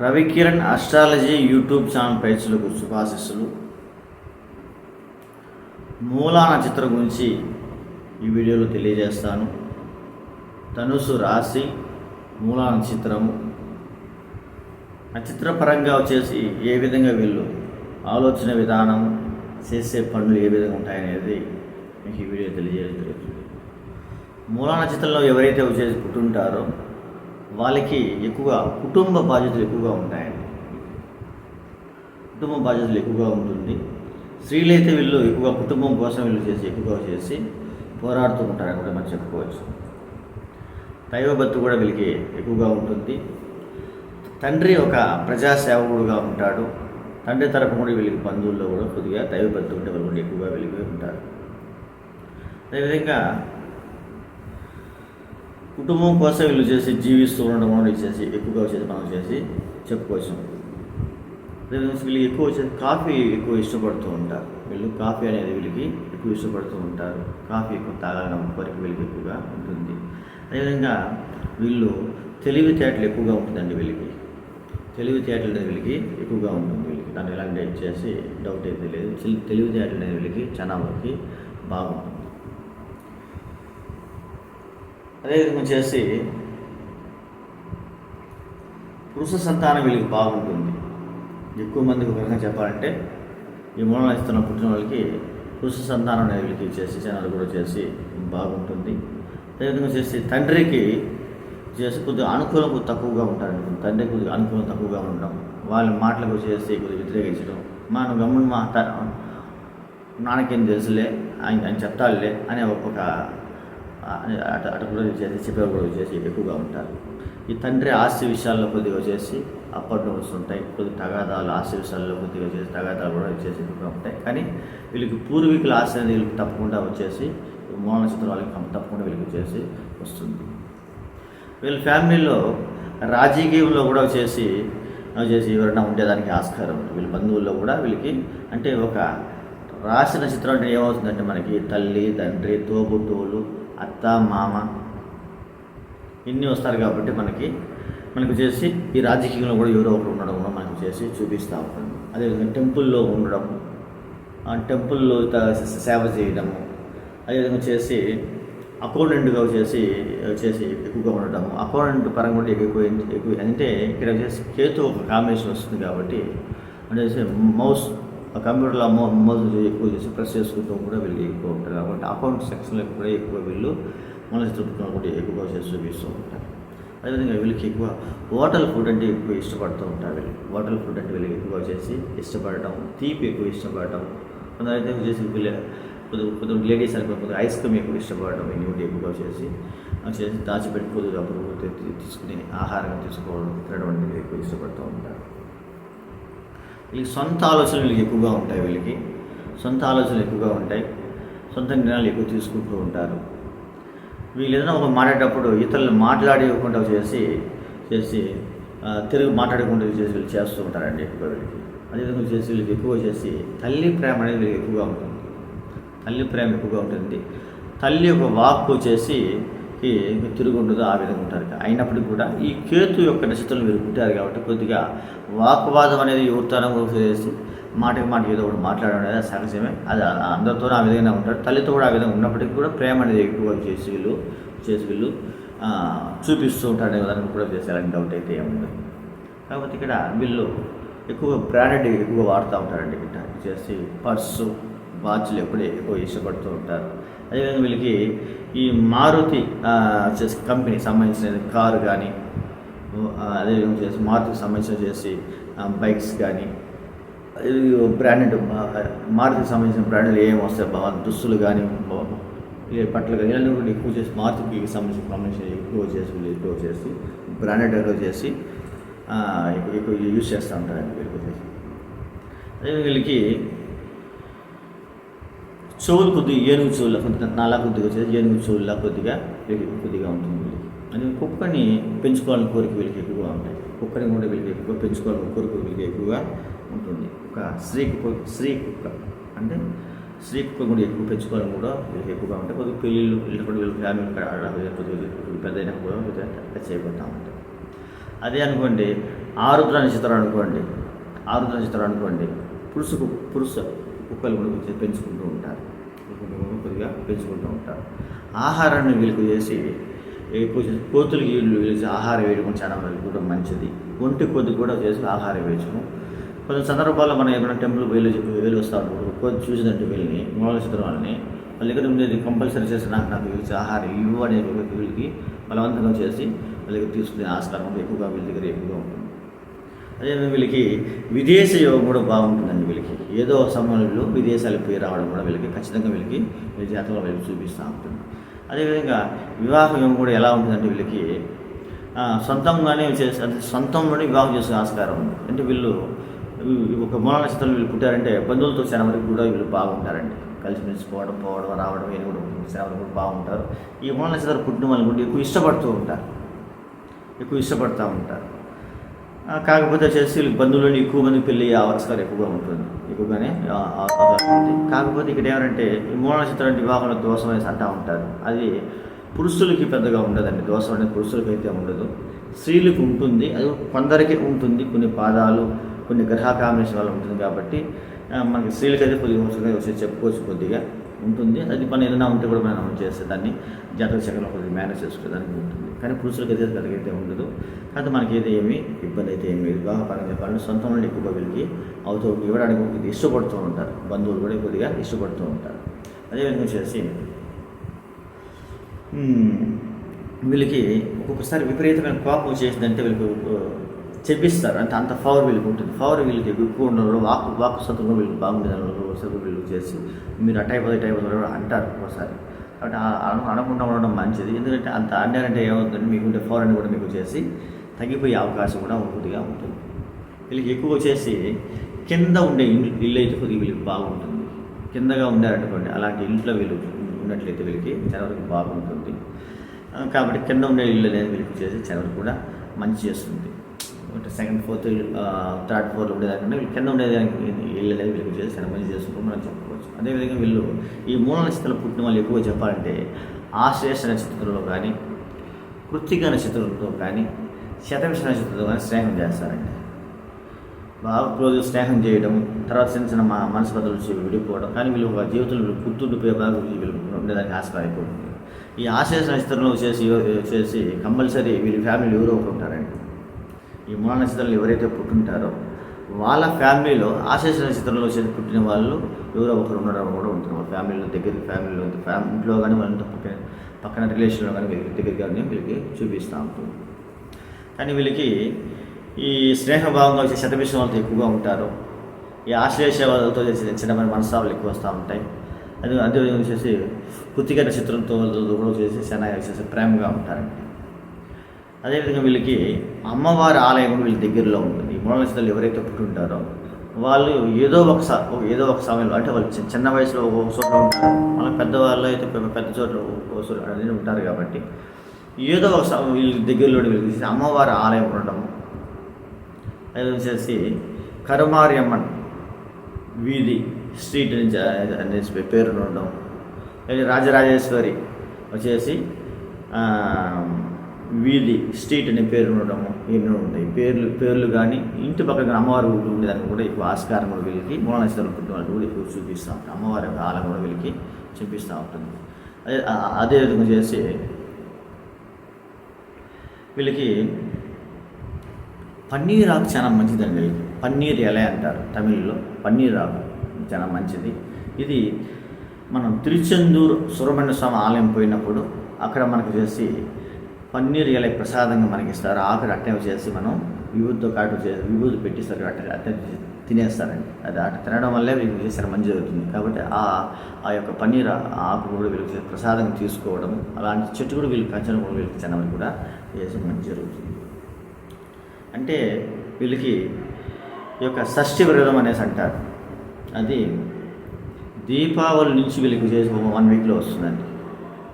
Ravikiran astrology YouTube channel ప్రేక్షకులకు శుభాశిస్సులు. మూలా నక్షత్రం గురించి ఈ వీడియోలో తెలియజేస్తాను. ధనుసు రాశి మూలా నక్షత్రము. నక్షత్రపరంగా వచ్చేసి ఏ విధంగా వీళ్ళు ఆలోచన విధానం చేసే పనులు ఏ విధంగా ఉంటాయనేది మీకు ఈ వీడియో తెలియజేయడం జరుగుతుంది. మూలా నక్షత్రంలో ఎవరైతే వచ్చేసి పుట్టుంటారో వాళ్ళకి ఎక్కువగా కుటుంబ బాధ్యతలు ఎక్కువగా ఉంటాయండి. కుటుంబ బాధ్యతలు ఎక్కువగా ఉంటుంది. స్త్రీలైతే వీళ్ళు ఎక్కువగా కుటుంబం కోసం వీళ్ళు చేసి ఎక్కువగా చేసి పోరాడుతూ ఉంటారని కూడా మనం చెప్పుకోవచ్చు. దైవభత్తు కూడా వీళ్ళకి ఎక్కువగా ఉంటుంది. తండ్రి ఒక ప్రజాసేవకుడుగా ఉంటాడు. తండ్రి తరపు కూడా వీళ్ళకి బంధువుల్లో కూడా కొద్దిగా దైవభత్తు ఉంటే వాళ్ళు కూడా ఎక్కువగా వెలిగి ఉంటారు. అదేవిధంగా కుటుంబం కోసం వీళ్ళు చేసి జీవిస్తూ ఉండడం కూడా చేసి ఎక్కువగా వచ్చేసి మనం చేసి చెప్పుకోవచ్చు. వీళ్ళు ఎక్కువ వచ్చేసి కాఫీ ఎక్కువ ఇష్టపడుతూ ఉంటారు. వీళ్ళు కాఫీ అనేది వీళ్ళకి ఎక్కువ ఇష్టపడుతూ ఉంటారు. కాఫీ ఎక్కువ తాగాలని కోరిక వీళ్ళకి ఎక్కువగా ఉంటుంది. అదేవిధంగా వీళ్ళు తెలివితేటలు ఎక్కువగా ఉంటుందండి వీళ్ళకి. తెలివితేటలు అనేది వీళ్ళకి ఎక్కువగా ఉంటుంది వీళ్ళకి. దాన్ని ఎలాంటి చేసి డౌట్ అయితే లేదు. తెలివితేటలు అనేది వీళ్ళకి చాలా వరకు బాగుంటుంది. అదేవిధంగా చేసి పురుష సంతానం వీళ్ళకి బాగుంటుంది. ఎక్కువ మందికి ఒక విధంగా చెప్పాలంటే ఈ మూలన ఇస్తున్న పుట్టిన వాళ్ళకి పురుష సంతానం అనేది వీళ్ళకి చేసి జనాలు కూడా చేసి బాగుంటుంది. అదేవిధంగా చేసి తండ్రికి చేసి కొద్దిగా అనుకూలం తక్కువగా ఉంటారండి తండ్రి కొద్దిగా అనుకూలం తక్కువగా ఉండడం వాళ్ళ మాటలకు చేసి కొద్దిగా వ్యతిరేకించడం మనం గమ్మున మా నాన్నకేం తెలుసులే ఆయన ఆయన చెప్తాడులే అనే ఒక అటు అటు కూడా విజయ చెప్పేవారు కూడా చేసి ఎక్కువగా ఉంటారు. ఈ తండ్రి ఆస్తి విషయాల్లో కొద్దిగా వచ్చేసి అప్ అండ్ ఉంటాయి. కొద్దిగా తగాదాలు ఆస్తి విషయాల్లో కొద్దిగా వచ్చేసి తగాదాలు కూడా వచ్చేసి ఎక్కువగా ఉంటాయి. కానీ వీళ్ళకి పూర్వీకుల ఆస్తి అనేది వీళ్ళకి తప్పకుండా వచ్చేసి మూల నక్షత్రం వాళ్ళకి తప్పకుండా వీళ్ళకి వచ్చేసి వస్తుంది. వీళ్ళ ఫ్యామిలీలో రాజకీయంలో కూడా వచ్చేసి వచ్చేసి ఎవరైనా ఉండేదానికి ఆస్కారం ఉంది. వీళ్ళ బంధువుల్లో కూడా వీళ్ళకి అంటే ఒక రాశి నక్షత్రం అంటే ఏమవుతుందంటే మనకి తల్లి తండ్రి తోబుట్టువులు అత్త మామ ఇన్ని వస్తారు కాబట్టి మనకి? మనకు చేసి ఈ రాజకీయంలో కూడా ఎవరో ఒకరు ఉండడం కూడా మనకు చేసి చూపిస్తూ ఉంటుంది అదేవిధంగా టెంపుల్లో ఉండడం టెంపుల్లో సేవ చేయడము అదేవిధంగా చేసి అకౌంటెంట్గా చేసి వచ్చేసి ఎక్కువగా ఉండటం అకౌంటెంట్ పరంగా కూడా ఎక్కువ ఎక్కువ అంటే ఇక్కడ చేసి కేతు ఒక కాంబినేషన్ వస్తుంది కాబట్టి అంటే మౌస్ కంప్యూటర్లో అమౌ మౌస్ ఎక్కువ చేసి ప్రెస్ చేసుకుంటూ కూడా వీళ్ళు ఎక్కువ ఉంటారు కాబట్టి అకౌంట్ సెక్షన్లో కూడా ఎక్కువ వీళ్ళు మనసు చుట్టూ కూడా ఎక్కువగా చేసి చూపిస్తూ ఉంటారు. అదేవిధంగా వీళ్ళకి ఎక్కువ హోటల్ ఫుడ్ అంటే ఎక్కువ ఇష్టపడుతూ ఉంటారు వీళ్ళు. హోటల్ ఫుడ్ అంటే వీళ్ళకి ఎక్కువ చేసి ఇష్టపడటం తీపి ఎక్కువ ఇష్టపడటం కొందరైతే చేసి వీళ్ళ కొద్ది కొద్ది లేడీస్ అని కొద్దిగా ఐస్ క్రీమ్ ఎక్కువ ఇష్టపడడం ఇన్ని ఎక్కువగా చేసి చేసి దాచిపెట్టుకోదు అప్పుడు తీసుకుని ఆహారం తీసుకోవడం తినడం అనేది ఎక్కువ ఇష్టపడుతూ ఉంటారు. వీళ్ళకి సొంత ఆలోచనలు ఎక్కువగా ఉంటాయి వీళ్ళకి. సొంత ఆలోచనలు ఎక్కువగా ఉంటాయి. సొంత నిర్ణయాలు ఎక్కువ తీసుకుంటూ ఉంటారు. వీళ్ళు ఏదైనా ఒక మాట్లాడేటప్పుడు ఇతరులు మాట్లాడేయకుండా చేసి చేసి తెలుగు మాట్లాడకుండా చేసి వీళ్ళు చేస్తూ ఉంటారండి ఎక్కువ వీళ్ళకి. అదేవిధంగా చేసి వీళ్ళకి ఎక్కువ చేసి తల్లి ప్రేమ అనేది వీళ్ళకి ఎక్కువగా ఉంటుంది. తల్లి ప్రేమ ఎక్కువగా ఉంటుంది. తల్లి యొక్క వాక్కు చేసి తిరుగు ఉండదు ఆ విధంగా ఉంటారు. అయినప్పటికీ కూడా ఈ కేతు యొక్క నక్షత్రం వీరు పుట్టారు కాబట్టి కొద్దిగా వాక్వాదం అనేది ఎవరితోనో చేసి మాటకి మాట ఏదో ఒకటి మాట్లాడడం అనేది సహజమే. అది అందరితో ఆ విధంగా ఉంటారు. తల్లితో కూడా ఆ విధంగా ఉన్నప్పటికీ కూడా ప్రేమ అనేది ఎక్కువ చేసి వీళ్ళు చేసి వీళ్ళు చూపిస్తూ ఉంటారు అనే విధానం కూడా చేసి డౌట్ అయితే ఏముంది. కాకపోతే ఇక్కడ వీళ్ళు ఎక్కువ బ్రాండెడ్ ఎక్కువ వాడుతూ ఉంటారండి ఇక్కడ. చేసి పర్సు వాచ్లు ఎప్పుడే ఎక్కువ ఇష్టపడుతూ ఉంటారు. అదేవిధంగా వీళ్ళకి ఈ మారుతి ఆ, కంపెనీకి సంబంధించిన కారు కానీ అదేవిధంగా చేసి మారుతికి సంబంధించిన చేసి బైక్స్ కానీ బ్రాండెడ్ మారుతికి సంబంధించిన బ్రాండ్లు ఏం వస్తాయి బాగా దుస్తులు కానీ బట్టలు కానీ ఇలాంటివి కూడా ఎక్కువ చేసి మారుతికి సంబంధించిన కాంబినేషన్ ఎక్కువ చేసి ఎక్కువ చేసి బ్రాండెడ్ చేసి ఎక్కువ యూజ్ చేస్తూ ఉంటారండి వీళ్ళకి. అదే వీళ్ళకి చెవులు కొద్దిగా ఏనుగు చెవుల కొద్దిగా నాలా కొద్దిగా వచ్చేది ఏనుగు చెవుల్లా కొద్దిగా వీళ్ళకి కొద్దిగా ఉంటుంది. వీళ్ళకి అది కుక్కని పెంచుకోవాలని కోరిక వీళ్ళకి ఎక్కువగా ఉంటాయి. కుక్కని కూడా వీళ్ళకి ఎక్కువ పెంచుకోవాలని కోరిక వీళ్ళకి ఎక్కువగా ఉంటుంది. ఒక స్త్రీ కుక్క స్త్రీ కుక్క అంటే స్త్రీ కుక్క కూడా ఎక్కువ పెంచుకోవాలని కూడా వీళ్ళకి ఎక్కువగా ఉంటాయి. కొద్దిగా పెళ్ళిళ్ళు వీళ్ళకి వీళ్ళ ఫ్యామిలీ కొద్దిగా పెద్ద అయినా కూడా కొద్దిగా టచ్ ఉంటాయి. అదే అనుకోండి ఆరుద్ర నక్షత్రం అనుకోండి ఆరుద్ర నక్షత్రం అనుకోండి పురుషుకు పురుష కుక్కలు కూడా కొంచెం పెంచుకుంటూ ఉంటారు. కొద్దిగా పెంచుకుంటూ ఉంటారు. ఆహారాన్ని వీళ్ళకి చేసి కోతులు చేసి కోతులకి వీళ్ళు ఆహారం వేయడం చాలా వరకు కూడా మంచిది. ఒంటి కొద్ది కూడా చేసి ఆహారం వేయటము కొన్ని సందర్భాల్లో మనం ఏమైనా టెంపుల్ వేలు వేలు వస్తూ. కొద్ది చూసినట్టు వీళ్ళని మూలచిత్ర వాళ్ళని వాళ్ళ దగ్గర ఉండేది కంపల్సరీ చేసి నాకు నాకు వీళ్ళకి ఆహారం ఇవ్వు అనే వీళ్ళకి బలవంతంగా చేసి వాళ్ళకి తీసుకునే ఆస్కారం ఎక్కువగా వీళ్ళ దగ్గర ఎక్కువగా ఉంటుంది. అదే వీళ్ళకి విదేశీ యోగం కూడా బాగుంటుందండి వీళ్ళకి. ఏదో ఒక సమయంలో విదేశాలకు పోయి రావడం కూడా వీళ్ళకి ఖచ్చితంగా వీళ్ళకి వీళ్ళ జాతకంలో వీళ్ళకి చూపిస్తూ ఉంటుంది. అదేవిధంగా వివాహ యోగం కూడా ఎలా ఉంటుందంటే వీళ్ళకి సొంతంగానే చేసి అంటే సొంతంలోనే వివాహం చేసే ఆస్కారం ఉంది. అంటే వీళ్ళు ఒక మూల నక్షత్రంలో వీళ్ళు పుట్టారంటే బంధువులతో చాలా వరకు కూడా వీళ్ళు బాగుంటారండి. కలిసిమెలిసి పోవడం పోవడం రావడం వీళ్ళు కూడా సేవలు కూడా బాగుంటారు. ఈ మూల నక్షత్రం పుట్టిన వాళ్ళు కూడా ఎక్కువ ఇష్టపడుతూ ఉంటారు. ఎక్కువ ఇష్టపడుతూ ఉంటారు. కాకపోతే వచ్చేసి వీళ్ళకి ఎక్కువ మంది పెళ్ళి అయ్యే అవకాశాలు ఎక్కువగా ఉంటుంది. ఎక్కువగానే కాకపోతే ఇక్కడ ఏమంటే ఈ మూల వివాహంలో దోషం అనేసి అంటూ ఉంటారు. అది పురుషులకి పెద్దగా ఉండదండి. దోషం అనేది పురుషులకి అయితే ఉండదు. స్త్రీలకు ఉంటుంది. అది కొందరికి ఉంటుంది. కొన్ని పాదాలు కొన్ని గ్రహ కాంబినేషన్ వల్ల ఉంటుంది కాబట్టి మనకి స్త్రీలకైతే కొద్దిగా వచ్చి చెప్పుకోవచ్చు కొద్దిగా. ఉంటుంది. అది పని ఏదైనా ఉంటే కూడా మనం చేస్తే దాన్ని జాతక చక్రంలో కొద్దిగా మేనేజ్ చేసుకోవడానికి ఉంటుంది. కానీ పురుషులకి అయితే కలిగైతే ఉండదు. కానీ మనకి అయితే ఏమి? ఇబ్బంది అయితే ఏమి వివాహపరంగా పనులు సొంత నుండి ఎక్కువగా వెళ్ళి అవుతూ ఇవ్వడానికి ఇష్టపడుతూ ఉంటారు. బంధువులు కూడా కొద్దిగా ఇష్టపడుతూ ఉంటారు. అదేవిధంగా వచ్చేసి వీళ్ళకి ఒక్కొక్కసారి విపరీతమైన కోపం వచ్చేసిందంటే వీళ్ళకి చెప్పిస్తారు. అంటే అంత పవర్ వీళ్ళకి ఉంటుంది. పవర్ వీళ్ళకి ఎక్కువ ఉండరు. వాక్ వాక్ సత్వం వీళ్ళకి బాగుండేది ఒకసారి వీళ్ళు చేసి మీరు అటైపోతే అయిపోతే అంటారు ఒకసారి కాబట్టి అనకుండా ఉండడం మంచిది. ఎందుకంటే అంత అన్నారంటే ఏమవుతుందంటే మీకుంటే ఫారెన్ అని కూడా మీకు వచ్చేసి తగ్గిపోయే అవకాశం కూడా ఉంటుందిగా ఉంటుంది. వీళ్ళకి ఎక్కువ వచ్చేసి కింద ఉండే ఇల్లు ఇల్లు అయితే కొద్దిగా వీళ్ళకి బాగుంటుంది. కిందగా ఉండారనుకోండి అలాంటి ఇంట్లో వీళ్ళు ఉన్నట్లయితే వీళ్ళకి చాలా బాగుంటుంది. కాబట్టి కింద ఉండే ఇల్లు అనేది వీళ్ళకి వచ్చేసి చాలా కూడా మంచి చేస్తుంది. అంటే సెకండ్ ఫోర్త్ థర్డ్ ఫోర్త్ ఉండేదానికంటే వీళ్ళు కింద ఉండేదానికి ఇల్లు అనేది వీళ్ళకి వచ్చేసి చాలా మంచి చేస్తుంటారు మనం చెప్పుకోవచ్చు. అదేవిధంగా వీళ్ళు ఈ మూల నక్షత్రాలు పుట్టిన వాళ్ళు ఎక్కువ చెప్పాలంటే ఆశ్లేష నక్షత్రంలో కానీ కృత్తిక నక్షత్రంతో కానీ శతవిష నక్షత్రంతో కానీ స్నేహం చేస్తారండి. బాగా రోజు స్నేహం చేయడం తర్వాత చిన్న చిన్న మా మనసు బదులు విడిపోవడం కానీ వీళ్ళు ఒక జీవితంలో పుట్టుండిపోయే బాగా వీళ్ళు ఉండేదానికి ఆస్కారం అయిపోతుంది ఈ ఆశయ నక్షత్రంలో చేసి చేసి కంపల్సరీ వీళ్ళ ఫ్యామిలీ ఎవరో ఒకరు ఉంటారండి. ఈ మూల నక్షత్రాలు ఎవరైతే పుట్టుంటారో వాళ్ళ ఫ్యామిలీలో ఆశేష నక్షత్రంలో చేసి పుట్టిన వాళ్ళు ఎవరో ఒకరు ఉండడం కూడా ఉంటుంది వాళ్ళ ఫ్యామిలీలో దగ్గర ఫ్యామిలీలో ఫ్యామిలీ ఇంట్లో కానీ వాళ్ళంతా పక్కన పక్కన రిలేషన్లో కానీ వీళ్ళకి దగ్గర కానీ వీళ్ళకి చూపిస్తూ ఉంటుంది కానీ వీళ్ళకి ఈ స్నేహభావంగా వచ్చే శతభిషం వాళ్ళతో ఎక్కువగా ఉంటారు. ఈ ఆశ్లేష వాళ్ళతో చేసే చిన్నమైన మనస్తావాలు ఎక్కువ వస్తూ ఉంటాయి. అది అదే వచ్చేసి కృతిక నక్షత్రంతో కూడా వచ్చేసి చాలా వచ్చేసి ప్రేమగా ఉంటారండి. అదేవిధంగా వీళ్ళకి అమ్మవారి ఆలయం వీళ్ళ దగ్గరలో ఉంటుంది. ఈ ఎవరైతే పుట్టుంటారో వాళ్ళు ఏదో ఒక ఏదో ఒక సమయంలో అంటే వాళ్ళు చిన్న వయసులో ఒక చోట ఉంటారు. వాళ్ళ పెద్దవాళ్ళు అయితే పెద్ద చోట్ల ఒక చోట అనేది ఉంటారు కాబట్టి ఏదో ఒక సమయం వీళ్ళ దగ్గరలో వీళ్ళకి అమ్మవారి ఆలయం ఉండడం అది వచ్చేసి కరుమార్యమ్మన్ వీధి స్ట్రీట్ నుంచి అనేసి పేరు ఉండడం రాజరాజేశ్వరి వచ్చేసి వీధి స్ట్రీట్ అనే పేరు ఉండడము ఎన్నో ఉంటాయి. పేర్లు పేర్లు కానీ ఇంటి పక్కన అమ్మవారి ఊళ్ళు ఉండేదానికి కూడా ఎక్కువ ఆస్కారం కూడా వీళ్ళకి మూల నక్షత్రం కూడా ఎక్కువ చూపిస్తూ ఉంటాయి అమ్మవారి యొక్క ఆలయం కూడా వీళ్ళకి చూపిస్తూ ఉంటుంది అదే అదే విధంగా చేసి వీళ్ళకి పన్నీర్ ఆకు చాలా మంచిదండి వీళ్ళకి. పన్నీర్ ఎలా అంటారు తమిళ్ళో? పన్నీర్ ఆకు చాలా మంచిది. ఇది మనం తిరుచెందూరు సుబ్రహ్మణ్య స్వామి ఆలయం పోయినప్పుడు అక్కడ మనకు చేసి పన్నీర్ ఇలా ప్రసాదంగా మనకి ఇస్తారు ఆఖరి అట్టే చేసి మనం విభూతితో కాటు విభూతి పెట్టిస్తారు అట్ట అట్టే తినేస్తారండి. అది అట్ట తినడం వల్లే వీళ్ళు చేసిన మంచి జరుగుతుంది. కాబట్టి ఆ ఆ యొక్క పన్నీర్ ఆకు కూడా వీళ్ళకి ప్రసాదం తీసుకోవడం అలాంటి చెట్టు కూడా వీళ్ళకి పెంచడం కూడా వీళ్ళకి తినడం కూడా చేసి మంచి జరుగుతుంది. అంటే వీళ్ళకి ఈ యొక్క షష్ఠి వ్రతం అనేసి అంటారు. అది దీపావళి నుంచి వీళ్ళకి చేసి వన్ వీక్లో వస్తుందండి.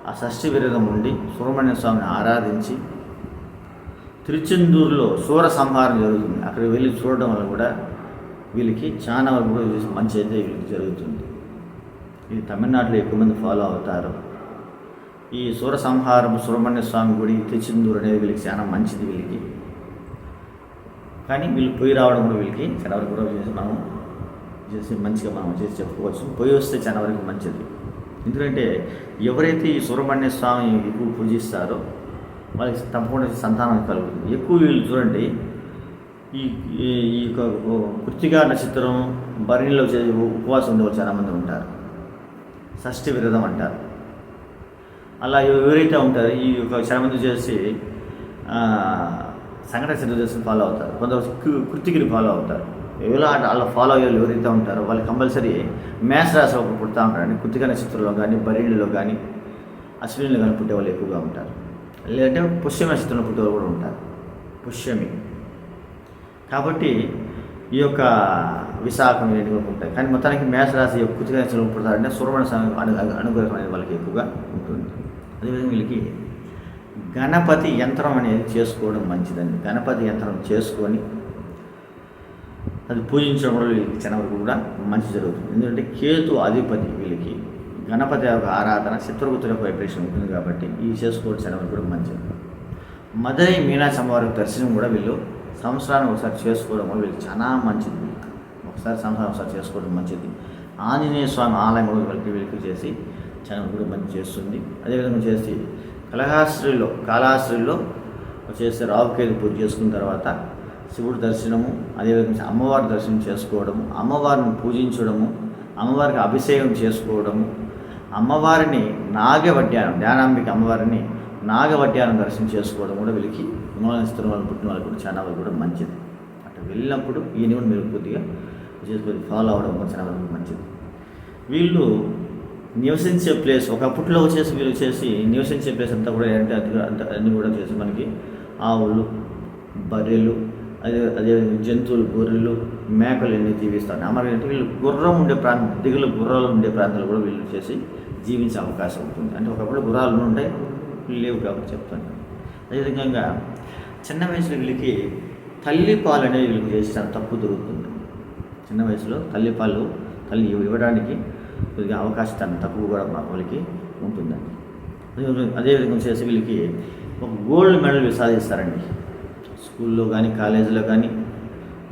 ఆ షష్ఠి విరగం ఉండి సుబ్రహ్మణ్య స్వామిని ఆరాధించి తిరుచెందూరులో సూర సంహారం జరుగుతుంది. అక్కడికి వెళ్ళి చూడడం వల్ల కూడా వీళ్ళకి చాలా వరకు కూడా మంచి అయితే వీళ్ళకి జరుగుతుంది. ఇది తమిళనాడులో ఎక్కువ మంది ఫాలో అవుతారు. ఈ సూర సంహారం సుబ్రహ్మణ్య స్వామి గుడి తిరుచెందూరు అనేది వీళ్ళకి చాలా మంచిది వీళ్ళకి. కానీ వీళ్ళు పోయి రావడం కూడా వీళ్ళకి చాలా వరకు కూడా చేసి మనం చేసి మంచిగా మనం చేసి చెప్పుకోవచ్చు. పోయి వస్తే చాలా వరకు మంచిది. ఎందుకంటే ఎవరైతే ఈ సుబ్రహ్మణ్య స్వామి ఎక్కువ పూజిస్తారో వాళ్ళకి తప్పకుండా సంతానం కలుగుతుంది. ఎక్కువ వీళ్ళు చూడండి ఈ ఈ ఈ యొక్క కృత్తిగా నక్షత్రం భరణిలో చే ఉపవాసం ఉండేవాళ్ళు చాలామంది ఉంటారు. షష్ఠి విరదం అంటారు. అలా ఎవరైతే ఉంటారో ఈ యొక్క చాలామంది చేసి సంఘటన సంకట చతుర్దశిని ఫాలో అవుతారు. కొందరు కృతికిని ఫాలో అవుతారు. ఎవరు వాళ్ళ ఫాలో అయ్యే ఎవరైతే ఉంటారో వాళ్ళు కంపల్సరీ మేష రాశి ఒకరు పుడతా ఉంటారండి కృతిక నక్షత్రంలో కానీ బరీళ్ళలో కానీ అశ్వినిలో కానీ పుట్టే వాళ్ళు ఎక్కువగా ఉంటారు. లేదంటే పుష్య నక్షత్రంలో పుట్టేవాళ్ళు కూడా ఉంటారు. పుష్యమి. కాబట్టి ఈ యొక్క విశాఖం ఇవన్నీ కూడా ఉంటాయి కానీ మొత్తానికి మేషరాశి రాశి కృతిక నక్షత్రంలో పుడతారంటే సురమణ అను- అనుగ్రహం అనేది వాళ్ళకి ఎక్కువగా ఉంటుంది. అదేవిధంగా వీళ్ళకి గణపతి యంత్రం అనేది చేసుకోవడం మంచిదండి గణపతి యంత్రం చేసుకొని అది పూజించడం వల్ల వీళ్ళకి చాలా వరకు కూడా మంచి జరుగుతుంది. ఎందుకంటే కేతు అధిపతి వీళ్ళకి. గణపతి యొక్క ఆరాధన శత్రుగుతుల యొక్క వైబ్రేషన్ ఉంటుంది కాబట్టి ఈ చేసుకోవడం చాలా వరకు కూడా మంచిది. మధురై మీనాక్షి అమ్మవారి దర్శనం కూడా వీళ్ళు సంవత్సరానికి ఒకసారి చేసుకోవడం వల్ల వీళ్ళకి చాలా మంచిది. ఒకసారి సంవత్సరం ఒకసారి చేసుకోవడం మంచిది. ఆంజనేయ స్వామి ఆలయం కూడా వీళ్ళకి వీళ్ళకి చేసి చాలా కూడా మంచి చేస్తుంది. అదేవిధంగా చేసి కలహాశ్రీలో కాళాశ్రీలో చేసి రావుకేతు పూజ చేసుకున్న తర్వాత శివుడు దర్శనము అదేవిధంగా అమ్మవారి దర్శనం చేసుకోవడము అమ్మవారిని పూజించడము అమ్మవారికి అభిషేకం చేసుకోవడము అమ్మవారిని నాగవడ్యానం ధ్యానాంబిక అమ్మవారిని నాగవడ్యానం దర్శనం చేసుకోవడం కూడా వీళ్ళకి విమానస్తున్న వాళ్ళు పుట్టిన వాళ్ళు కూడా చాలా వాళ్ళు కూడా మంచిది. అట్లా వెళ్ళినప్పుడు ఈయన కూడా మీరు కొద్దిగా చేసుకొని ఫాలో అవడం కూడా చాలా వరకు మంచిది. వీళ్ళు నివసించే ప్లేస్ ఒకప్పట్లో వచ్చేసి వీళ్ళు చేసి నివసించే ప్లేస్ అంతా కూడా ఏంటంటే అది అంత అన్నీ కూడా చేసి మనకి ఆవులు బర్రెలు అదే అదే జంతువులు గొర్రెలు మేకలు ఎన్ని జీవిస్తాను అమరంటే వీళ్ళు గుర్రం ఉండే ప్రాంతం దిగులు గుర్రాలు ఉండే ప్రాంతాలు కూడా వీళ్ళు చేసి జీవించే అవకాశం ఉంటుంది. అంటే ఒకప్పుడు గుర్రాలు ఉంటాయి వీళ్ళు లేవు కాబట్టి చెప్తాను. అదేవిధంగా చిన్న వయసులో వీళ్ళకి తల్లి పాలు అనేది వీళ్ళకి చేసిన తప్పు దొరుకుతుంది. చిన్న వయసులో తల్లి పాలు తల్లి ఇవ్వడానికి కొద్దిగా అవకాశం తక్కువ కూడా వాళ్ళకి ఉంటుందండి. అదేవిధంగా చేసి వీళ్ళకి ఒక గోల్డ్ మెడల్ సాధిస్తారండి స్కూల్లో కానీ కాలేజీలో కానీ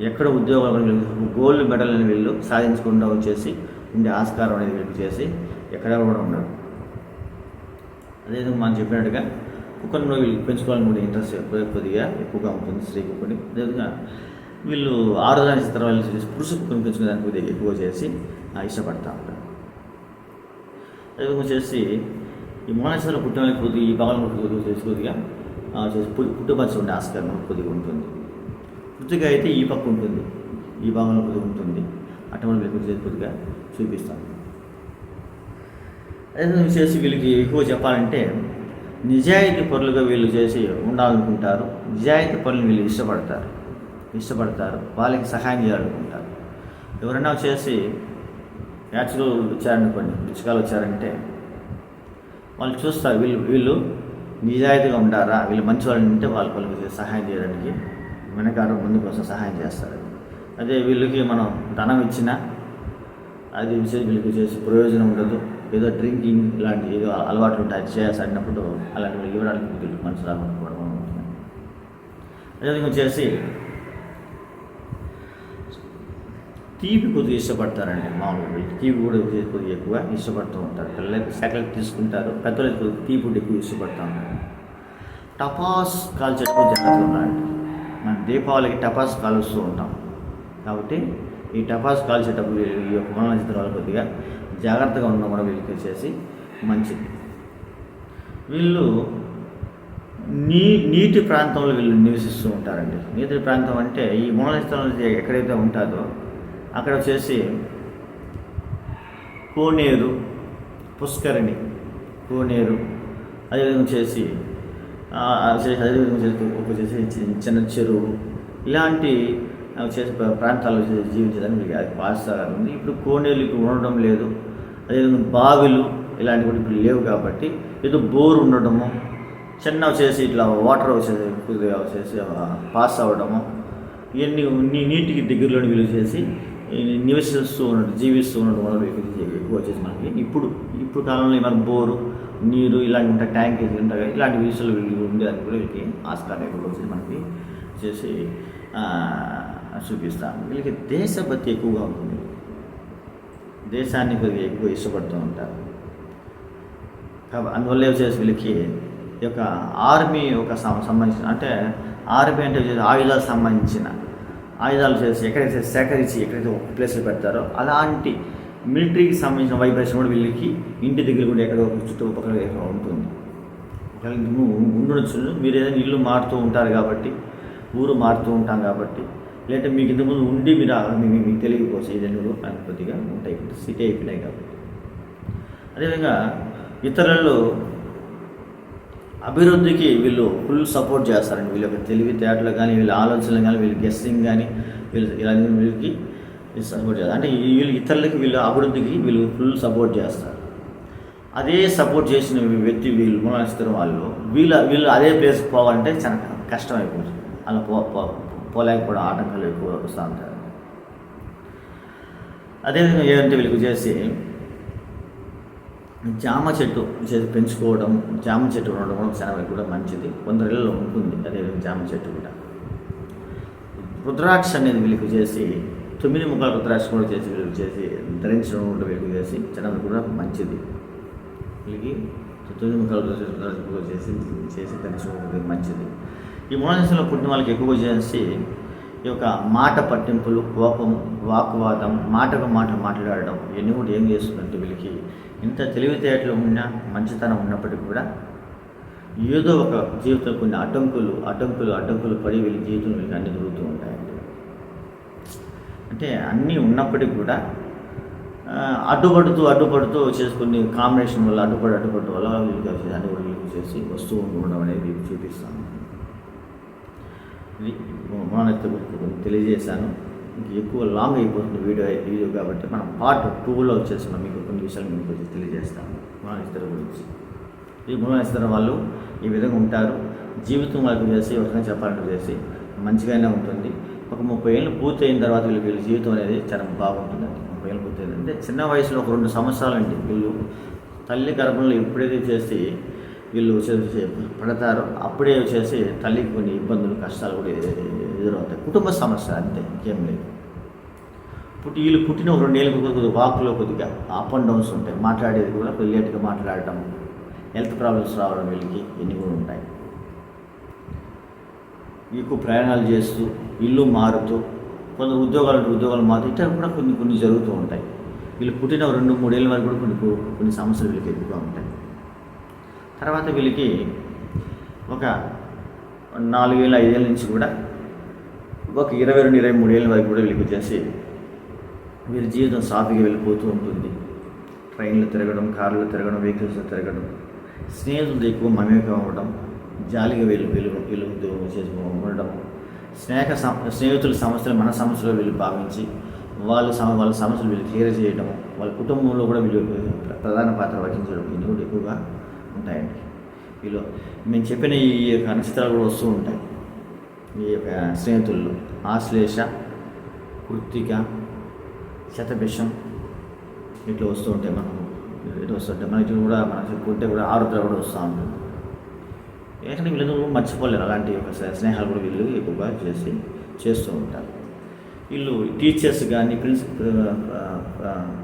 ఎక్కడ ఉద్యోగాలు గోల్డ్ మెడల్ అని వీళ్ళు సాధించకుండా వచ్చేసి ఉండే ఆస్కారం అనేది వీళ్ళు చేసి ఎక్కడ కూడా ఉండరు అదేవిధంగా మనం చెప్పినట్టుగా కుక్కర్లో వీళ్ళు పెంచుకోవాలని కూడా ఇంట్రెస్ట్ కొద్దిగా ఎక్కువగా ఉంటుంది స్త్రీ కుక్కని అదేవిధంగా వీళ్ళు ఆరుదాని చిత్రాలు చేసి పురుష కుక్కను పెంచుకోవడానికి కొద్దిగా ఎక్కువ చేసి ఇష్టపడతా ఉంటారు. అదేవిధంగా వచ్చేసి ఈ మోనేశ్వరంలో పుట్టిన కొద్దిగా ఈ భాగంలో కొద్దిగా చేసి ఉండే ఆస్కారం కొద్దిగా ఉంటుంది. పుట్టుగా అయితే ఈ పక్క ఉంటుంది. ఈ భాగంలో కొద్దిగా ఉంటుంది. అటువంటి వీళ్ళకి కొద్దిగా చూపిస్తాను. అదే చేసి వీళ్ళకి ఎక్కువ చెప్పాలంటే నిజాయితీ పరులుగా వీళ్ళు చేసి ఉండాలనుకుంటారు. నిజాయితీ పనులు వీళ్ళు ఇష్టపడతారు. ఇష్టపడతారు. వాళ్ళకి సహాయం చేయాలనుకుంటారు. ఎవరైనా చేసి యాక్చువల్ వచ్చారనుకోండి రుచికాలు వచ్చారంటే వాళ్ళు చూస్తారు. వీళ్ళు వీళ్ళు నిజాయితీగా ఉంటారా వీళ్ళు మంచి వాళ్ళు ఉంటే వాళ్ళు వాళ్ళకి సహాయం చేయడానికి వెనకాల ముందు కోసం సహాయం చేస్తారు. అదే వీళ్ళకి మనం ధనం ఇచ్చినా అది విషయం వీళ్ళకి చేసి ప్రయోజనం ఉండదు. ఏదో డ్రింకింగ్ ఇలాంటి ఏదో అలవాట్లు ఉంటాయి అది చేయాల్సి అన్నప్పుడు అలాంటి వీళ్ళకి ఇవ్వడానికి వీళ్ళకి మనసు రాకుండా ఉంటుంది అదేవిధంగా చేసి తీపి కొద్దిగా ఇష్టపడతారండి మామూలుగా తీపి కూడా కొద్దిగా ఎక్కువ ఇష్టపడుతూ ఉంటారు. పిల్లలకి సెకలకి తీసుకుంటారు. పెద్దలకి తీపి కూడా ఎక్కువ ఇష్టపడుతూ ఉంటారు. టపాస్ కాల్చేటప్పుడు జాగ్రత్తగా ఉండాలండి. మనం దీపావళికి టపాస్ కాలుస్తూ ఉంటాం. కాబట్టి ఈ టపాస్ కాల్చేటప్పుడు ఈ యొక్క వలన చిత్రాలు కొద్దిగా జాగ్రత్తగా ఉండడం కూడా వీళ్ళకి వచ్చేసి మంచిది. వీళ్ళు నీ నీటి ప్రాంతంలో వీళ్ళు నివసిస్తూ ఉంటారండి. నీటి ప్రాంతం అంటే ఈ మూల నక్షత్రం ఎక్కడైతే ఉంటుందో అక్కడ వచ్చేసి కోనేరు పుష్కరిణి కోనేరు అదేవిధంగా వచ్చేసి అదేవిధంగా వచ్చేసి ఒక చేసి చిన్న చెరువు. ఇలాంటి చేసే ప్రాంతాల్లో జీవించడానికి వీళ్ళకి అది ఉంది. ఇప్పుడు కోనేరు ఇప్పుడు ఉండడం లేదు. అదేవిధంగా బావిలు ఇలాంటివి కూడా ఇప్పుడు లేవు కాబట్టి ఏదో బోర్ ఉండడము చిన్న వచ్చేసి ఇట్లా వాటర్ వచ్చేసి కొద్దిగా వచ్చేసి పాస్ అవ్వడము ఇవన్నీ నీ నీటికి దగ్గరలోని విలువ చేసి నివసిస్తూ ఉన్నట్టు జీవిస్తూ ఉన్నట్టు వల్ల ఎక్కువ వచ్చేసి మనకి. ఇప్పుడు ఇప్పుడు కాలంలో మనకు బోరు నీరు ఇలాంటి ఉంటాయి ట్యాంక్ ఉంటాయి ఇలాంటి విషయాలు వీళ్ళు ఉండేదానికి కూడా వీళ్ళకి ఆస్కారం ఎక్కువ వచ్చేసి మనకి చేసి చూపిస్తాం చూపిస్తాను వీళ్ళకి దేశభక్తి ఎక్కువగా ఉంటుంది. దేశాన్ని కొద్దిగా ఎక్కువ ఇష్టపడుతూ ఉంటారు. కాబట్టి అందువల్ల వచ్చేసి వీళ్ళకి ఈ యొక్క ఆర్మీ ఒక సంబంధించిన అంటే ఆర్మీ అంటే ఆయుధాలకు సంబంధించిన ఆయుధాలు చేసి ఎక్కడైతే సేకరించి ఎక్కడైతే ఒక ప్లేస్లో పెడతారో అలాంటి మిలిటరీకి సంబంధించిన వైబ్రేషన్ కూడా వీళ్ళకి ఇంటి దగ్గర కూడా ఎక్కడో చుట్టుపక్కల ఉంటుంది. ఒకవేళ ఉండొచ్చు మీరు ఏదైనా ఇల్లు మారుతూ ఉంటారు కాబట్టి ఊరు మారుతూ ఉంటాం కాబట్టి లేదంటే మీకు ఇంతకుముందు ఉండి మీరు మీకు తెలియకపోవచ్చు ఏదైనా అని కొద్దిగా ఉంటాయి సిటీ అయిపోయినాయి కాబట్టి. అదేవిధంగా ఇతరులు అభివృద్ధికి వీళ్ళు ఫుల్ సపోర్ట్ చేస్తారండి. వీళ్ళ యొక్క తెలివితేటలు కానీ వీళ్ళ ఆలోచనలు కానీ వీళ్ళ గెస్సింగ్ కానీ వీళ్ళు ఇలా వీళ్ళకి సపోర్ట్ చేస్తారు. అంటే వీళ్ళు ఇతరులకి వీళ్ళ అభివృద్ధికి వీళ్ళు ఫుల్ సపోర్ట్ చేస్తారు. అదే సపోర్ట్ చేసిన వ్యక్తి వీళ్ళు మూలనిస్తారు వాళ్ళు వీళ్ళ వీళ్ళు అదే ప్లేస్ పోవాలంటే చాలా కష్టం అయిపోతుంది అలా పో పోలేకపోవడం ఆటంకాలు ఎక్కువ వస్తూ ఉంటారు అదేవిధంగా ఏంటంటే వీళ్ళకి చేసి జామ చెట్టు చేసి పెంచుకోవడం జామ చెట్టు ఉండడం చాలా కూడా మంచిది. కొందరిలో ఉంటుంది. అదే జామ చెట్టు కూడా. రుద్రాక్ష అనేది వెలుగు చేసి తొమ్మిది ముఖాలు రుద్రాక్ష కూడా చేసి వెలుగు చేసి ధరించడం కూడా వెలుగు చేసి చాలా కూడా మంచిది. వీళ్ళకి తొమ్మిది ముఖాల రుద్రాక్ష చేసి చేసి ధరించడం మంచిది. ఈ మూలదేశంలో పుట్టిన వాళ్ళకి ఎక్కువ చేసి ఈ యొక్క మాట పట్టింపులు కోపం వాక్వాదం మాటకు మాట మాట్లాడడం ఇవన్నీ కూడా ఏం చేస్తుందంటే వీళ్ళకి ఇంత తెలివితేటలు ఉన్నా మంచితనం ఉన్నప్పటికీ కూడా ఏదో ఒక జీవితం కొన్ని అడ్డంకులు అడ్డంకులు అడ్డంకులు పడి వీళ్ళ జీవితం వీళ్ళకి అన్ని జరుగుతూ ఉంటాయండి. అంటే అన్నీ ఉన్నప్పటికీ కూడా అడ్డుపడుతూ అడ్డుపడుతూ చేసుకుని కాంబినేషన్ వల్ల అడ్డుపడి అడ్డుపడుతూ వల్ల వీళ్ళకి అన్ని కూడా చేసి వస్తూ ఉండడం అనేది చూపిస్తాను. ఇది గురించి తెలియజేశాను. ఇంక ఎక్కువ లాంగ్ అయిపోతుంది వీడియో వీడియో కాబట్టి మనం పార్ట్ టూలో వచ్చేస్తున్నాం. మీకు కొన్ని విషయాలు మీకు వచ్చి తెలియజేస్తాను. మోనెత్తర గురించి. ఈ మోనెత్తర వాళ్ళు ఈ విధంగా ఉంటారు. జీవితం వాళ్ళకి చేసి ఒక చెప్పాలంటే చేసి మంచిగానే ఉంటుంది. ఒక ముప్పై ఏళ్ళు పూర్తయిన తర్వాత వీళ్ళు వీళ్ళ జీవితం అనేది చాలా బాగుంటుందండి. ముప్పై ఏళ్ళు పూర్తయిందంటే చిన్న వయసులో ఒక రెండు సంవత్సరాలు అండి వీళ్ళు. తల్లి గర్భంలో ఎప్పుడైతే చేసి వీళ్ళు వచ్చేసి పడతారో. అప్పుడే వచ్చేసి తల్లికి కొన్ని ఇబ్బందులు కష్టాలు కూడా ఎదురవుతాయి. కుటుంబ సమస్య అంతే ఇంకేం లేదు. పుట్టి వీళ్ళు పుట్టిన ఒక రెండేళ్ళకి కొద్దిగా కొద్దిగా వాక్లో కొద్దిగా అప్ అండ్ డౌన్స్ ఉంటాయి. మాట్లాడేది కూడా కొద్దిగా లేట్గా మాట్లాడటం హెల్త్ ప్రాబ్లమ్స్ రావడం వీళ్ళకి ఇన్ని కూడా ఉంటాయి. ఎక్కువ ప్రయాణాలు చేస్తూ ఇల్లు మారుతూ కొందరు ఉద్యోగాలు ఉద్యోగాలు మారుతూ ఇట్లా కూడా కొన్ని కొన్ని జరుగుతూ ఉంటాయి. వీళ్ళు పుట్టిన రెండు మూడేళ్ళ వరకు కూడా కొన్ని కొన్ని సమస్యలు వీళ్ళకి ఎక్కువగా ఉంటాయి. తర్వాత వీళ్ళకి ఒక నాలుగేళ్ళు ఐదేళ్ళ నుంచి కూడా ఒక ఇరవై రెండు ఇరవై మూడేళ్ళ వరకు కూడా వీళ్ళకి వచ్చేసి వీరి జీవితం సాఫీగా వెళ్ళిపోతూ ఉంటుంది. ట్రైన్లో తిరగడం కార్లో తిరగడం వెహికల్స్లో తిరగడం స్నేహితులతో ఎక్కువ మమేకం అవ్వడం జాలిగా వీళ్ళు వీళ్ళు వీళ్ళు చేసి ఉండడం స్నేహ స్నేహితుల సమస్యలు మన సమస్యలు వీళ్ళు భావించి వాళ్ళ సమ వాళ్ళ సమస్యలు వీళ్ళు క్లియర్ చేయడం వాళ్ళ కుటుంబంలో కూడా వీళ్ళు ప్రధాన పాత్ర వహించడం ఎందుకంటే కూడా ఎక్కువగా ఉంటాయండి వీళ్ళు మేము చెప్పిన ఈ యొక్క నక్షత్రాలు కూడా వస్తూ ఉంటాయి. ఈ యొక్క స్నేహితుల్లో ఆశ్లేష కృత్తిక శతభిషం ఇట్లా వస్తూ ఉంటాయి మనం ఇట్లా వస్తుంటాయి మనకి కూడా మనకి చెప్పుకుంటే కూడా ఆరుద్ర కూడా వస్తూ ఉంటుంది ఏంటంటే వీళ్ళు మర్చిపోలేరు. అలాంటి యొక్క స్నేహాలు కూడా వీళ్ళు ఎక్కువగా చేసి చేస్తూ ఉంటారు. వీళ్ళు టీచర్స్ కానీ ప్రిన్సిపల్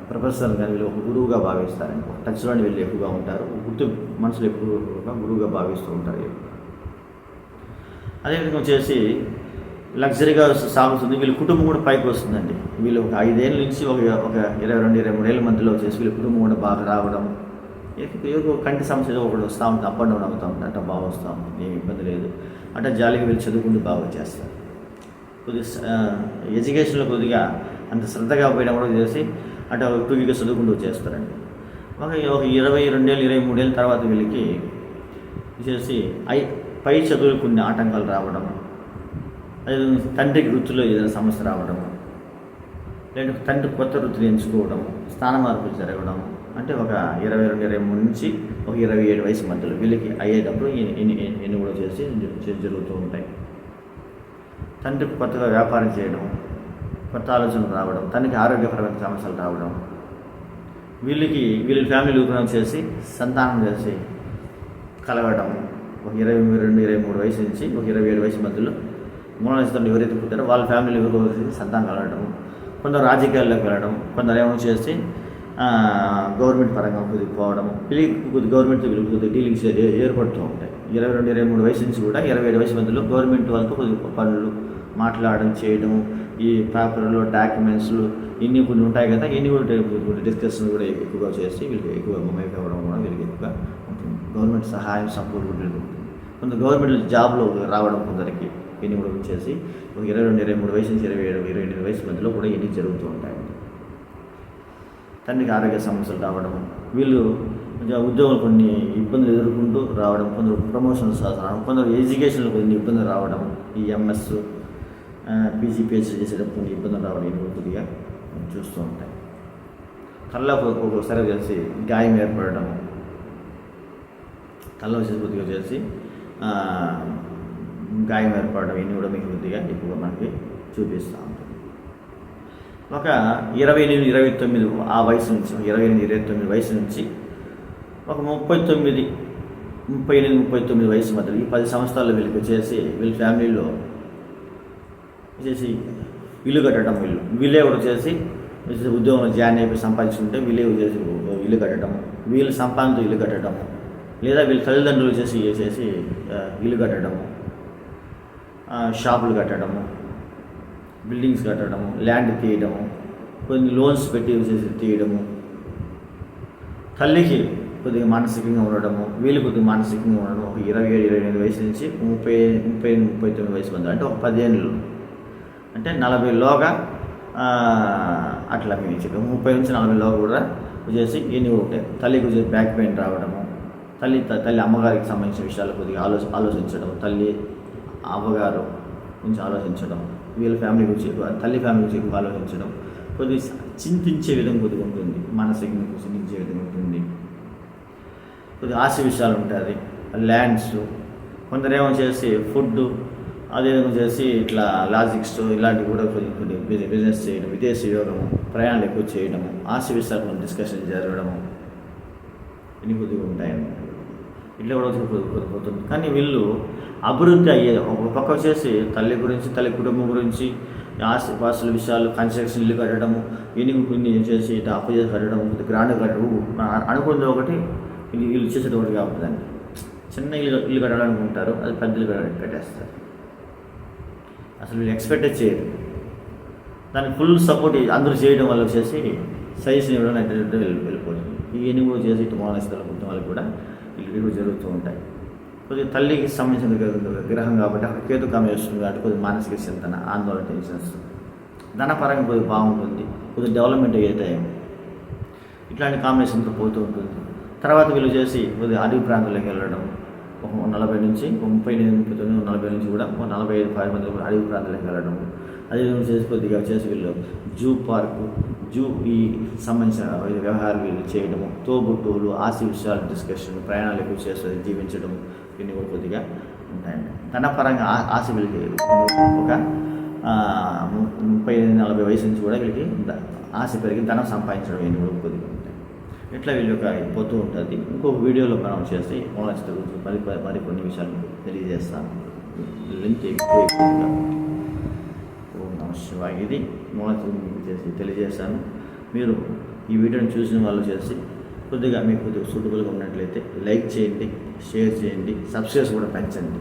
ప్రొఫెసర్ కానీ వీళ్ళు ఒక గురువుగా భావిస్తారండి. ఒక టచ్లోని వీళ్ళు ఎక్కువగా ఉంటారు. గుర్తు మనసులో ఎక్కువగా గురువుగా భావిస్తూ ఉంటారు అదేవిధంగా వచ్చేసి లగ్జరీగా సాగుతుంది. వీళ్ళ కుటుంబం కూడా పైకి వస్తుందండి. వీళ్ళు ఒక ఐదేళ్ళ నుంచి ఒక ఒక ఇరవై రెండు ఇరవై మూడేళ్ళ మధ్యలో వచ్చేసి వీళ్ళ కుటుంబం కూడా బాగా రావడం. ఏదో కంటి సమస్య ఏదో ఒకటి వస్తూ ఉంటుంది అప్ అండ్ డౌన్ అవుతూ ఉంటుంది అంటే బాగా వస్తూ ఉంటుంది ఏమి ఇబ్బంది లేదు. అంటే జాలీగా వీళ్ళు చదువుకుంటూ బాగా చేస్తారు కొద్దిగా ఎడ్యుకేషన్లో కొద్దిగా అంత శ్రద్ధగా పోయినా కూడా చేసి అంటే ఒక టూకీగా చదువుకుంటూ వచ్చేస్తారండి. ఒక ఒక ఇరవై రెండేళ్ళు ఇరవై మూడేళ్ళ తర్వాత వీళ్ళకి చేసి ఐ పై చదువులు కొన్ని ఆటంకాలు రావడం అదే తండ్రికి వృత్తిలో ఏదైనా సమస్య రావడం లేదంటే తండ్రి కొత్త వృత్తిని ఎంచుకోవడం స్థాన మార్పులు జరగడం అంటే ఒక ఇరవై రెండు ఇరవై మూడు నుంచి ఒక ఇరవై ఏడు వయసు మధ్యలో వీళ్ళకి అయ్యేటప్పుడు ఎన్ని ఎన్ని కూడా చేసి జరుగుతూ ఉంటాయి. తండ్రి కొత్తగా వ్యాపారం చేయడం కొత్త ఆలోచనలు రావడం తనకి ఆరోగ్యపరమైన సమస్యలు రావడం వీళ్ళకి వీళ్ళ ఫ్యామిలీ విగ్రహం చేసి సంతానం చేసి కలవడం ఒక ఇరవై రెండు ఇరవై మూడు వయసు నుంచి ఒక ఇరవై ఏడు వయసు మధ్యలో మూల ఎవరైతే పుట్టారో వాళ్ళ ఫ్యామిలీ ఎవరు సంతానం కలగడం కొందరు రాజకీయాల్లోకి వెళ్ళడం కొందరు ఏమో చేసి గవర్నమెంట్ పరంగా కుదిరిపోవడం పోవడం వీళ్ళకి గవర్నమెంట్తో వీళ్ళకి డీలింగ్స్ ఏర్పడుతూ ఉంటాయి. ఇరవై రెండు ఇరవై మూడు వయసు నుంచి కూడా ఇరవై ఏడు వయసు మధ్యలో గవర్నమెంట్ వాళ్ళతో పనులు మాట్లాడడం చేయడం ఈ పేపర్లు డాక్యుమెంట్స్లు ఇన్ని కొన్ని ఉంటాయి కదా ఇన్ని కూడా డిస్కషన్ కూడా ఎక్కువగా చేసి వీళ్ళకి ఎక్కువ మైక్ అవ్వడం కూడా వీళ్ళకి ఎక్కువగా ఉంటుంది. గవర్నమెంట్ సహాయం సపోర్ట్ కూడా ఉంటుంది. కొంత గవర్నమెంట్ జాబ్లో రావడం కొందరికి ఇన్ని కూడా వచ్చేసి ఒక ఇరవై రెండు ఇరవై మూడు వయసు నుంచి ఇరవై ఏడు ఇరవై ఎనిమిది వయసు మధ్యలో కూడా ఇన్ని జరుగుతూ ఉంటాయి. తండ్రికి ఆరోగ్య సమస్యలు రావడం వీళ్ళు ఉద్యోగాలు కొన్ని ఇబ్బందులు ఎదుర్కొంటూ రావడం కొందరు ప్రమోషన్స్ రావడం కొందరు ఎడ్యుకేషన్లో కొన్ని ఇబ్బందులు రావడం ఈ ఎంఎస్ పీజీ పిహెచ్డీ చేసేటప్పుడు కొన్ని ఇబ్బందులు రావడం ఇవి కొద్దిగా చూస్తూ ఉంటాయి. కళ్ళకు ఒక్కొక్కసారి కలిసి గాయం ఏర్పడడం కళ్ళ వచ్చేసి కొద్దిగా చేసి గాయం ఏర్పడడం ఇన్ని కూడా మీకు కొద్దిగా ఎక్కువగా మనకి చూపిస్తూ ఉంటుంది ఒక ఇరవై ఎనిమిది ఇరవై తొమ్మిది ఆ వయసు నుంచి ఇరవై ఎనిమిది ఇరవై తొమ్మిది వయసు నుంచి ఒక ముప్పై తొమ్మిది ముప్పై ఎనిమిది ముప్పై తొమ్మిది వయసు మధ్యలో ఈ పది సంవత్సరాలు వీళ్ళకి వచ్చేసి వీళ్ళ ఫ్యామిలీలో వచ్చేసి ఇల్లు కట్టడం వీళ్ళు. వీళ్ళే కూడా వచ్చేసి ఉద్యోగం ఉద్యోగంలో జాయిన్ అయిపోయి సంపాదించుకుంటే వీళ్ళే చేసి ఇల్లు కట్టడం వీళ్ళు సంపాదనతో ఇల్లు కట్టడం లేదా వీళ్ళ తల్లిదండ్రులు చేసి చేసి ఇల్లు కట్టడము. షాపులు కట్టడము. బిల్డింగ్స్ కట్టడము. ల్యాండ్ తీయడము. కొన్ని లోన్స్ పెట్టి చేసి తీయడము. తల్లికి కొద్దిగా మానసికంగా ఉండడము వీళ్ళు కొద్దిగా మానసికంగా ఉండడం ఒక ఇరవై ఏడు ఇరవై ఎనిమిది వయసు నుంచి ముప్పై ముప్పై ముప్పై తొమ్మిది వయసు ఉంది అంటే ఒక పదిహేనులు అంటే నలభై లోగా అట్లా మేము చెప్పాము. ముప్పై నుంచి నలభైలోగా కూడా వచ్చేసి ఎన్ని ఉంటాయి తల్లికి వచ్చేసి బ్యాక్ పెయిన్ రావడము తల్లి తల్లి అమ్మగారికి సంబంధించిన విషయాలు కొద్దిగా ఆలోచ ఆలోచించడం తల్లి అమ్మగారు గురించి ఆలోచించడం వీళ్ళ ఫ్యామిలీ గురించి తల్లి ఫ్యామిలీ గురించి ఆలోచించడం కొద్దిగా చింతించే విధంగా కొద్దిగా ఉంటుంది మానసికంగా చింతించే విధంగా ఉంటుంది. కొద్దిగా ఆశ విషయాలు ఉంటుంది ల్యాండ్స్ కొందరేమో చేసి ఫుడ్ అదేవిధంగా చేసి ఇట్లా లాజిక్స్ ఇలాంటివి కూడా కొన్ని కొన్ని బిజినెస్ చేయడం విదేశీ యోగము ప్రయాణాలు ఎక్కువ చేయడము ఆశ విషయాలు కొన్ని డిస్కషన్ జరగడము ఇన్ని కొద్దిగా ఉంటాయన్నమాట ఇట్లా కూడా కొద్ది- పోతుంది. కానీ వీళ్ళు అభివృద్ధి అయ్యే ఒక పక్క చేసి తల్లి గురించి తల్లి కుటుంబం గురించి ఆస్తి పాస్తుల విషయాలు కన్స్ట్రక్షన్ ఇల్లు కట్టడము ఇన్ని కొన్ని చేసి ఇట్లా అప్పు చేసి కట్టడం గ్రాండ్ కట్టడం అనుకున్నది ఒకటి వీళ్ళు ఇల్లు చేసేటువంటి ఒకటి కాబట్టిదండి చిన్న ఇల్లు ఇల్లు కట్టాలనుకుంటారు అది పెద్ద ఇల్లు కట్ట- కట్టేస్తారు. అసలు వీళ్ళు ఎక్స్పెక్టే చేయరు. దానికి ఫుల్ సపోర్ట్ అందరూ చేయడం వల్ల వచ్చేసి సజెషన్ ఇవ్వడం అయితే వెళ్ళి వెళ్ళిపోతుంది. ఇవన్నీ కూడా చేసి ఇటు మానసికలు పుట్టిన వాళ్ళు కూడా. ఇవి జరుగుతూ ఉంటాయి. కొద్దిగా తల్లికి సంబంధించిన గ్రహం కాబట్టి అక్కడ కేతు కామేస్తుంది కాబట్టి కొద్దిగా మానసిక చింతన ఆందోళన టెన్షన్స్. ధనపరంగా కొద్దిగా బాగుంటుంది. కొద్దిగా డెవలప్మెంట్ అయ్యే ఇట్లాంటి కాంబినేషన్తో పోతూ ఉంటుంది. తర్వాత వీళ్ళు చేసి అడవి ప్రాంతంలోకి వెళ్ళడం ఒక నలభై నుంచి ఒక ముప్పై ఎనిమిది ముప్పై తొమ్మిది నలభై నుంచి కూడా ఒక నలభై ఐదు పది మంది కూడా అడవి ప్రాంతాలకు వెళ్ళడం. అదే చేసి కొద్దిగా చేసి వీళ్ళు జూ పార్కు జూ ఈ సంబంధించిన వ్యవహారం వీళ్ళు చేయడము తోబుట్టువులు ఆశ విషయాలు డిస్కషన్ ప్రయాణాలు ఎక్కువ చేస్తుంది జీవించడం ఇవన్నీ కూడా కొద్దిగా ఉంటాయండి. తన పరంగా ఆశ వీళ్ళకి ఒక ముప్పై ఎనిమిది నలభై వయసు నుంచి కూడా వీళ్ళకి ఆశ పెరిగి ధనం సంపాదించడం ఇవన్నీ కూడా కొద్దిగా ఇట్లా వీళ్ళు ఒక ఉంటుంది. ఇంకొక వీడియోలో మనం చేస్తే మూలచిత గురించి మరి మరి కొన్ని విషయాలు తెలియజేస్తాను లెంత్ ఎక్కువ ఓం నమ శివాయ ఇది మూలచిత చేసి తెలియజేస్తాను. మీరు ఈ వీడియోని చూసిన వాళ్ళు చేసి కొద్దిగా మీకు కొద్దిగా సూటబుల్గా ఉన్నట్లయితే లైక్ చేయండి షేర్ చేయండి సబ్స్క్రైబ్స్ కూడా పెంచండి.